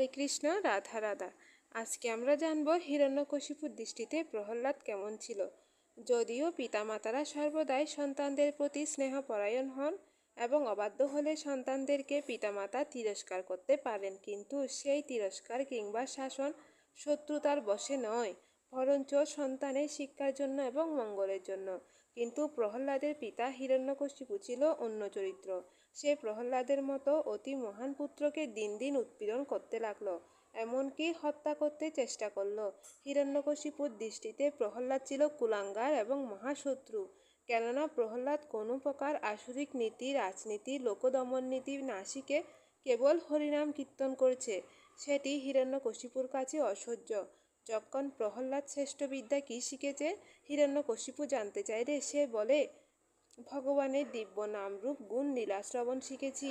হরে কৃষ্ণ, রাধা রাধা। আজকে আমরা জানব হিরণ্যকশিপুর দৃষ্টিতে প্রহ্লাদ কেমন ছিল। যদিও পিতামাতারা সর্বদাই সন্তানদের প্রতি স্নেহপরায়ণ হন এবং অবাধ্য হলে সন্তানদেরকে পিতামাতা তিরস্কার করতে পারেন, কিন্তু সেই তিরস্কার কিংবা শাসন শত্রুতার বশে নয়। বরঞ্চ সন্তানের শিক্ষার জন্য এবং মঙ্গলের জন্য। কিন্তু প্রহ্লাদের পিতা হিরণ্যকশিপু ছিল অন্য চরিত্র। সে প্রহ্লাদের মতো অতি মহান পুত্রকে দিন দিন উৎপীড়ন করতে লাগল, এমনকি হত্যা করতে চেষ্টা করল। হিরণ্যকশিপুর দৃষ্টিতে প্রহ্লাদ ছিল কুলাঙ্গার এবং মহাশত্রু। কেননা প্রহ্লাদ কোনো প্রকার আসরিক নীতি, রাজনীতি, লোকদমন নীতি না শিখে কেবল হরিনাম কীর্তন করছে। সেটি হিরণ্যকশিপুর কাছে অসহ্য। যখন প্রহ্লাদ শ্রেষ্ঠ বিদ্যা কী শিখেছে? হিরণ্যকশিপু জানতে চাইলে সে বলে, ভগবানের দিব্য নামরূপ গুণ নীলাশ্রবণ শিখেছি।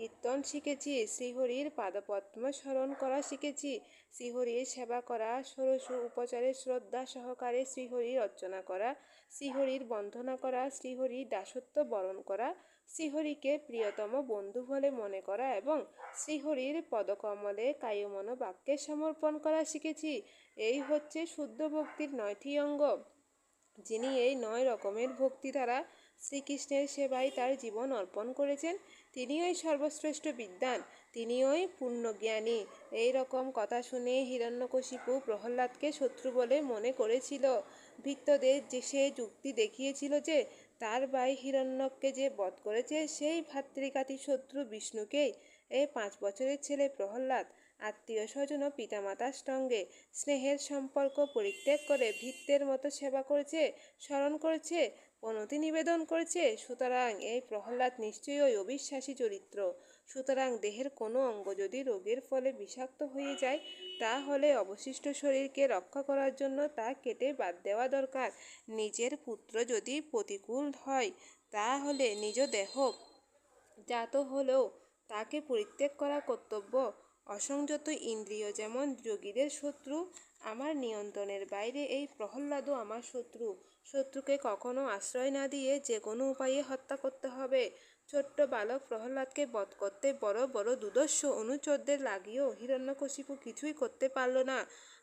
কীর্তন শিখেছি, শ্রীহরির পাদপদ্ম স্মরণ করা শিখেছি, শ্রীহরির সেবা করা, ষোড়শ উপচারে শ্রদ্ধা সহকারে শ্রীহরির অর্চনা করা, শ্রীহরির বন্ধনা করা, শ্রীহরির দাসত্ব বরণ করা, শ্রীহরিকে প্রিয়তম বন্ধু বলে মনে করা এবং শ্রীহরির পদকমলে কায়মন বাক্যে সমর্পণ করা শিখেছি। এই হচ্ছে শুদ্ধ ভক্তির নয়টি অঙ্গ। যিনি এই নয় রকমের ভক্তি দ্বারা শ্রীকৃষ্ণের সেবায় তার জীবন অর্পণ করেছেন। তিনিই সর্বশ্রেষ্ঠ বিদ্যান তিনিই পূর্ণজ্ঞানী এই রকম কথা শুনে হিরণ্যকশিপু প্রহ্লাদকে শত্রু বলে মনে করেছিল। ভৃত্যদের যে সে যুক্তি দেখিয়েছিল যে তার ভাই হিরণ্যককে যে বধ করেছে, সেই ভাতৃঘাতী শত্রু বিষ্ণুকেই। এই পাঁচ বছরের ছেলে প্রহ্লাদ আত্মীয় স্বজন ও পিতামাতার সঙ্গে স্নেহের সম্পর্ক পরিত্যাগ করে ভিত্তের মতো সেবা করছে, স্মরণ করছে পনতি নিবেদন করছে। সুতরাং এই প্রহ্লাদ নিশ্চয়ই অবিশ্বাসী চরিত্র। সুতরাং দেহের কোনো অঙ্গ যদি রোগের ফলে বিষাক্ত হয়ে যায়, তাহলে অবশিষ্ট শরীরকে রক্ষা করার জন্য তা কেটে বাদ দেওয়া দরকার। নিজের পুত্র যদি প্রতিকূল হয়, তাহলে নিজ দেহ জাত হলেও তাকে পরিত্যাগ করা কর্তব্য। অসংযত ইন্দ্রিয় যেমন যোগীদের শত্রু, আমার নিয়ন্ত্রণের বাইরে এই প্রহ্লাদও আমার শত্রু। শত্রুকে কখনো আশ্রয় না দিয়ে যে কোনো উপায়ে হত্যা করতে হবে। ছোট্ট বালক প্রহ্লাদকে বধ করতে বড় বড় দুদস্য অনুচরদের লাগিয়েও হিরণ্যকশিপু কিছুই করতে পারল না।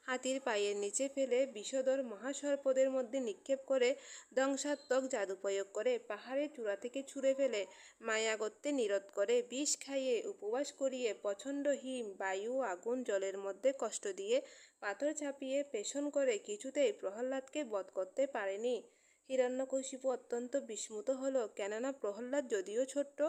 হাতির পায়ের নিচে ফেলে বিষধর মহাসর্পদের মধ্যে নিক্ষেপ করে ধ্বংসাত্মক জাদু প্রয়োগ করে পাহাড়ের চূড়া থেকে ছুঁড়ে ফেলে মায়াগত্যে নিরোধ করে, বিষ খাইয়ে উপবাস করিয়ে প্রচণ্ড হিম, বায়ু, আগুন, জলের মধ্যে কষ্ট দিয়ে পাথর ছাপিয়ে পেষণ করে কিছুতেই প্রহ্লাদকে বধ করতে পারেনি। হিরণ্যকশিপু অত্যন্ত বিস্মৃত হলো, কেননা প্রহ্লাদ যদিও ছোট্ট,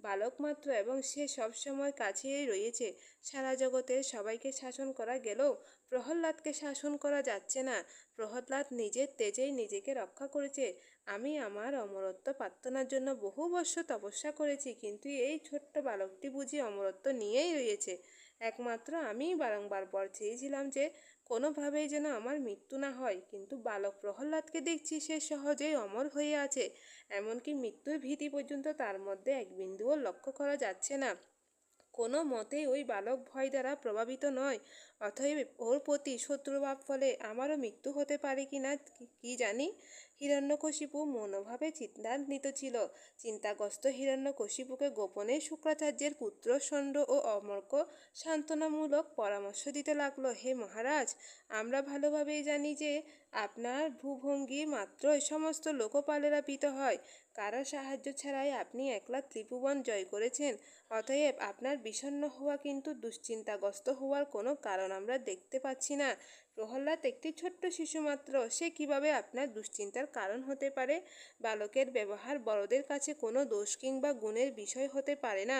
বালক মাত্র এবং সে সবসময় কাছেই রয়েছে। সারা জগতের সবাইকে শাসন করা গেলেও প্রহ্লাদকে শাসন করা যাচ্ছে না। প্রহ্লাদ নিজের তেজেই নিজেকে রক্ষা করেছে। আমি আমার অমরত্ব প্রার্থনার জন্য বহু বর্ষ তপস্যা করেছি, কিন্তু এই ছোট্ট বালকটি বুঝি অমরত্ব নিয়েই রয়েছে। একমাত্র আমিই বারংবার বর চেয়েছিলাম যে কোনোভাবেই যেন আমার মৃত্যু না হয়, কিন্তু বালক প্রহ্লাদকে দেখছি সে সহজেই অমর হয়ে আছে। এমনকি মৃত্যুর ভীতি পর্যন্ত তার মধ্যে এক বিন্দুও লক্ষ্য করা যাচ্ছে না। কোনো মতেই ওই বালক ভয় দ্বারা প্রভাবিত নয়। অতএব ওর প্রতি শত্রুভাব ফলে আমারও মৃত্যু হতে পারে কি না কি জানি? হিরণ্যকশিপু মনোভাবে চিন্তান্বিত ছিল। চিন্তাগ্রস্ত হিরণ্যকশিপুকে গোপনে শুক্রাচার্যের পুত্র ষণ্ড ও অমর্ক সান্ত্বনামূলক পরামর্শ দিতে লাগল, হে মহারাজ, আমরা ভালোভাবেই জানি যে আপনার ভূভঙ্গি মাত্রই সমস্ত লোকপালেরা পিত হয়। কারও সাহায্য ছাড়াই আপনি একলা ত্রিভুবন জয় করেছেন। অতএব আপনার বিষণ্ন হওয়া কিন্তু দুশ্চিন্তাগ্রস্ত হওয়ার কোনো কারণ আমরা দেখতে পাচ্ছি না। প্রহ্লাদ একটি ছোট্ট শিশু মাত্র। সে কীভাবে আপনার দুশ্চিন্তার কারণ হতে পারে? বালকের ব্যবহার বড়দের কাছে কোনো দোষ কিংবা গুণের বিষয় হতে পারে না।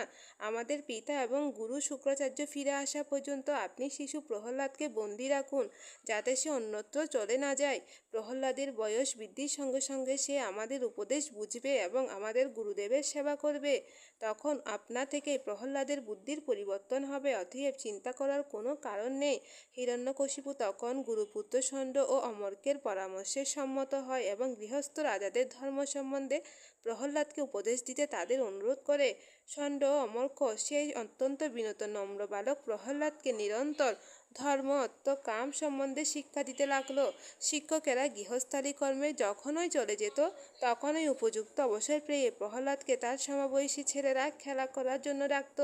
আমাদের পিতা এবং গুরু শুক্রাচার্য ফিরে আসা পর্যন্ত আপনি শিশু প্রহ্লাদকে বন্দি রাখুন, যাতে সে অন্যত্র চলে না যায়। প্রহ্লাদের বয়স বৃদ্ধির সঙ্গে সঙ্গে সে আমাদের উপদেশ বুঝবে এবং আমাদের গুরুদেবের সেবা করবে। তখন আপনা থেকে প্রহ্লাদের বুদ্ধির পরিবর্তন হবে, অতএব চিন্তা করার কোনো কারণ নেই। হিরণ্যকশিপু তখন গুরুপুত্র ষণ্ড ও অমর্কের পরামর্শে সম্মত হয় এবং গৃহস্থ রাজাদের ধর্ম সম্বন্ধে প্রহ্লাদকে উপদেশ দিতে তাদের অনুরোধ করে। ষণ্ড ও অমর্ক সেই অত্যন্ত বিনত নম্র বালক প্রহ্লাদকে নিরন্তর ধর্ম কাম সম্বন্ধে শিক্ষা দিতে লাগল। শিক্ষকেরা গৃহস্থালী কর্মে যখনই চলে যেত, তখনই উপযুক্ত অবসর পেয়ে প্রহ্লাদকে তার সমবয়সী ছেলেরা খেলা করার জন্য রাখত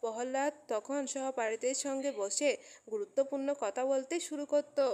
প্রহ্লাদ তখন সহপাঠীদের সঙ্গে বসে গুরুত্বপূর্ণ কথা বলতে শুরু করতো।